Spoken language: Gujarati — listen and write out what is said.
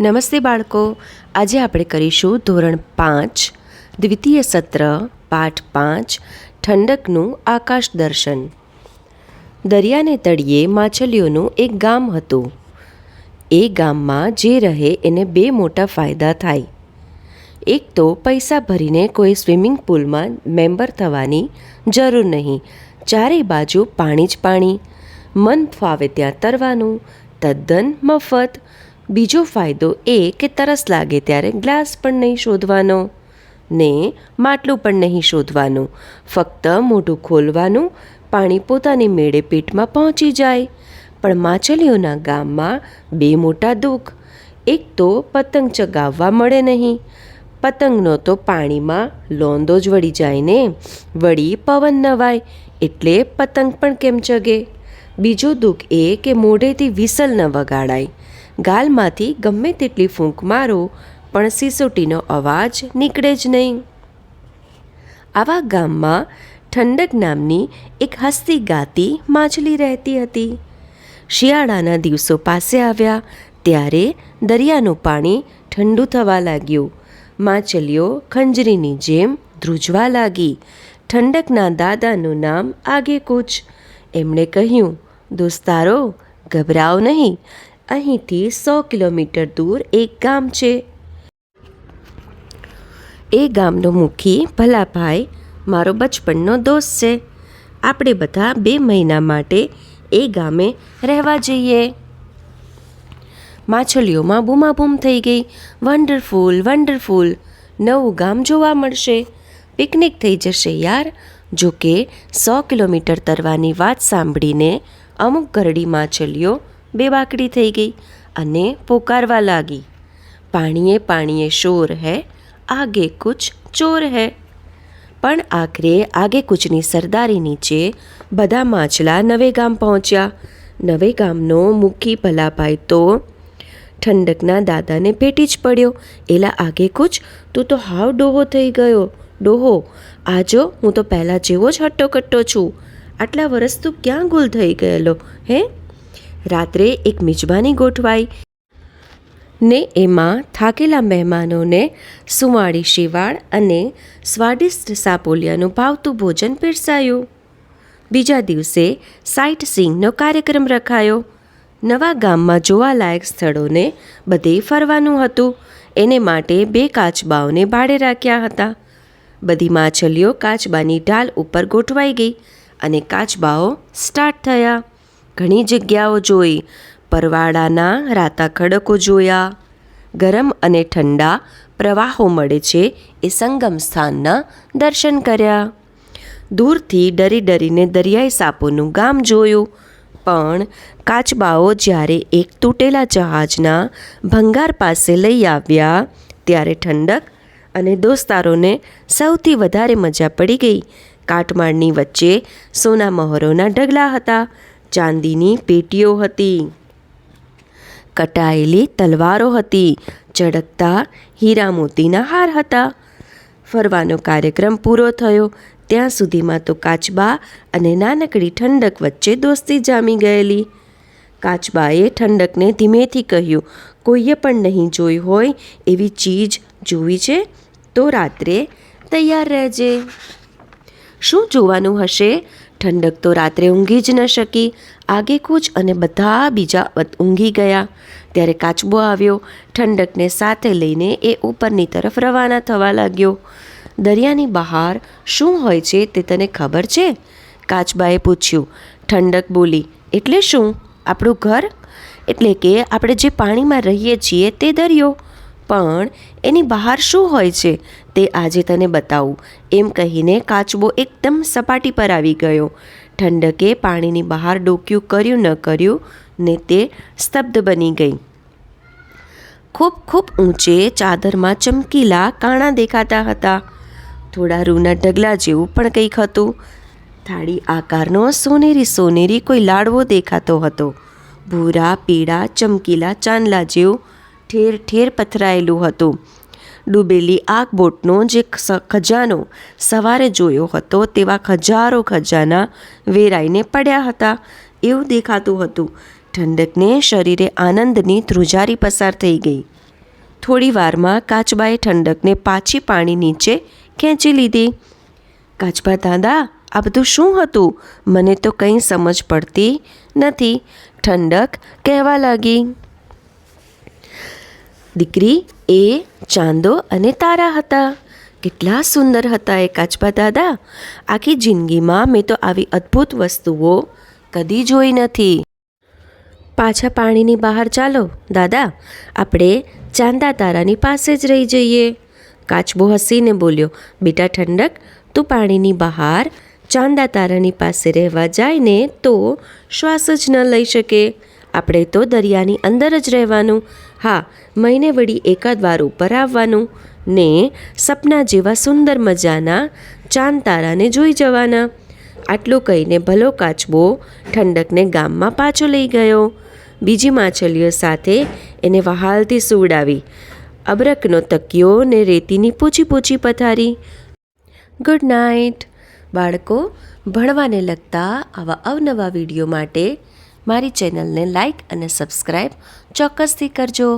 નમસ્તે બાળકો. આજે આપણે કરીશું ધોરણ પાંચ, દ્વિતીય સત્ર, પાઠ પાંચ, ઠંડકનું આકાશ દર્શન. દરિયાને તળિયે માછલીઓનું એક ગામ હતું. એ ગામમાં જે રહે એને બે મોટા ફાયદા થાય. એક તો પૈસા ભરીને કોઈ સ્વિમિંગ પુલમાં મેમ્બર થવાની જરૂર નહીં. ચારે બાજુ પાણી જ પાણી. મન ફાવે ત્યાં તરવાનું, તદ્દન મફત. બીજો ફાયદો એ કે તરસ લાગે ત્યારે ગ્લાસ પણ નહીં શોધવાનો ને માટલું પણ નહીં શોધવાનું. ફક્ત મોઢું ખોલવાનું, પાણી પોતાની મેળે પેટમાં પહોંચી જાય. પણ માછલીઓના ગામમાં બે મોટા દુઃખ. એક તો પતંગ ચગાવવા મળે નહીં. પતંગનો તો પાણીમાં લોંદો જ વળી જાય ને. વળી પવન નવાય, એટલે પતંગ પણ કેમ ચગે? બીજો દુઃખ એ કે મોઢેથી વિસલ ન વગાડાય. ગાલમાંથી ગમે તેટલી ફૂંક મારો, પણ સિસોટીનો અવાજ નીકળે જ નહીં. આવા ગામમાં ઠંડક નામની એક હસતી ગાતી માછલી રહેતી હતી. શિયાળાના દિવસો પાસે આવ્યા, ત્યારે દરિયાનું પાણી ઠંડુ થવા લાગ્યું. માછલીઓ ખંજરીની જેમ ધ્રુજવા લાગી. ઠંડકના દાદાનું નામ આગે કૂચ. એમણે કહ્યું, દોસ્તારો, ગભરાઓ નહીં. અહીંથી સો કિલોમીટર દૂર એક ગામ છે. એ ગામનો મુખી ભલાભાઈ, મારો બચપનનો દોસ્ત છે. આપણે બધા બે મહિના માટે એ ગામે રહેવા જઈએ. માછલીઓમાં બૂમાબૂમ થઈ ગઈ. Wonderful wonderful. નવું ગામ જોવા મળશે. પિકનિક થઈ જશે યાર. જો કે સો કિલોમીટર તરવાની વાત સાંભળીને અમુક ગરડી માછલીઓ બેબાકડી થઈ ગઈ અને પોકારવા લાગી. પાણીએ પાણીએ શોર હે, આગે કુછ ચોર હે. પણ આખરે આગે કુચની સરદારી નીચે બધા માછલા નવે ગામ પહોંચ્યા. નવે ગામનો મુખી ભલાભાઈ તો ઠંડકના દાદાને ભેટી જ પડ્યો. એલા આગે કુછ? તું તો હાવ ડોહો થઈ ગયો. ડોહો? આજો? હું તો પહેલાં જેવો જ હટ્ટો કટ્ટો છું. આટલા વર્ષ તું ક્યાં ગુલ થઈ ગયેલો, હે? રાત્રે એક મિજબાની ગોઠવાઈ ને એમાં થાકેલા મહેમાનોને સુવાળી શિવાળ અને સ્વાદિષ્ટ સાપોલિયાનું ભાવતું ભોજન પીરસાયું. બીજા દિવસે સાઇટ સીંગનો કાર્યક્રમ રખાયો. નવા ગામમાં જોવાલાયક સ્થળોને બધે ફરવાનું હતું. એને માટે બે કાચબાઓને ભાડે રાખ્યા હતા. બધી માછલીઓ કાચબાની ઢાલ ઉપર ગોઠવાઈ ગઈ અને કાચબાઓ સ્ટાર્ટ થયા. ઘણી જગ્યાઓ જોઈ. પરવાળાના રાતા ખડકો જોયા. ગરમ અને ઠંડા પ્રવાહો મળે છે એ સંગમ સ્થાનના દર્શન કર્યા. દૂરથી ડરી ડરીને દરિયાઈ સાપોનું ગામ જોયું. પણ કાચબાઓ જ્યારે એક તૂટેલા જહાજના ભંગાર પાસે લઈ આવ્યા, ત્યારે ઠંડક અને દોસ્તારોને સૌથી વધારે મજા પડી ગઈ. કાટમાળની વચ્ચે સોના મહોરોના ઢગલા હતા. ચાંદીની પેટીઓ હતી. કટાયેલી તલવારો હતી. ચળકતા હીરા મોતીના હાર હતા. ફરવાનો કાર્યક્રમ પૂરો થયો. ત્યાં સુધીમાં તો કાચબા અને નાનકડી ઠંડક વચ્ચે દોસ્તી જામી ગયેલી. કાચબાએ ઠંડકને ધીમેથી કહ્યું, કોઈએ પણ નહીં જોઈ હોય એવી ચીજ જોવી છે તો રાત્રે તૈયાર રહેજે. શું જોવાનું હશે? ઠંડક તો રાત્રે ઊંઘી જ ન શકી. આગે કૂચ અને બધા બીજા ઊંઘી ગયા. ત્યારે કાચબો આવ્યો. ઠંડકને સાથે લઈને એ ઉપરની તરફ રવાના થવા લાગ્યો. દરિયાની બહાર શું હોય છે તે તને ખબર છે? કાચબાએ પૂછ્યું. ઠંડક બોલી, એટલે શું? આપણું ઘર? એટલે કે આપણે જે પાણીમાં રહીએ છીએ તે દરિયો. પણ એની બહાર શું હોય છે તે આજે તને બતાવું. એમ કહીને કાચબો એકદમ સપાટી પર આવી ગયો. ઠંડકે પાણીની બહાર ડોક્યું કર્યું ન કર્યું ને તે સ્તબ્ધ બની ગઈ. ખૂબ ખૂબ ઊંચે ચાદરમાં ચમકીલા કાણા દેખાતા હતા. થોડા રૂના ઢગલા જેવું પણ કંઈક હતું. થાળી આકારનો સોનેરી સોનેરી કોઈ લાડવો દેખાતો હતો. ભૂરા, પીળા, ચમકીલા ચાંદલા જેવું ઠેર ઠેર પથરાયેલું હતું. ડૂબેલી આગ બોટનો જે ખજાનો સવારે જોયો હતો તેવા હજારો ખજાના વેરાઈને પડ્યા હતા. એવું દેખાતું હતું. ઠંડકને શરીરે આનંદની ધ્રુજારી પસાર થઈ ગઈ. થોડી વારમાં કાચબાએ ઠંડકને પાછી પાણી નીચે ખેંચી લીધી. કાચબા દાદા, આ બધું શું હતું? મને તો કંઈ સમજ પડતી નથી. ઠંડક કહેવા લાગી. દીકરી એ ચાંદો અને તારા હતા. કેટલા સુંદર હતા એ કાચબા દાદા. આખી જિંદગીમાં મેં તો આવી અદ્ભુત વસ્તુઓ કદી જોઈ નથી. પાછા પાણીની બહાર ચાલો. દાદા, આપણે ચાંદા તારાની પાસે જ રહી જઈએ. કાચબો હસીને બોલ્યો, બેટા ઠંડક, તું પાણીની બહાર ચાંદા તારાની પાસે રહેવા જાય ને તો શ્વાસ જ ન લઈ શકે. આપણે તો દરિયાની અંદર જ રહેવાનું. હા, મહિને વળી એકાદ વાર ઉપર આવવાનું ને સપના જેવા સુંદર મજાના ચાંદ તારાને જોઈ જવાના. આટલું કહીને ભલો કાચબો ઠંડકને ગામમાં પાછો લઈ ગયો. બીજી માછલીઓ સાથે એને વહાલથી સુવડાવી અબરકનો તકિયો ને રેતીની પૂછી પૂછી પથારી. ગુડ નાઇટ બાળકો, ભણવાને લગતા આવા અવનવા વીડિયો માટે મારી ચેનલને લાઇક અને સબસ્ક્રાઈબ ચોક્કસથી કરજો.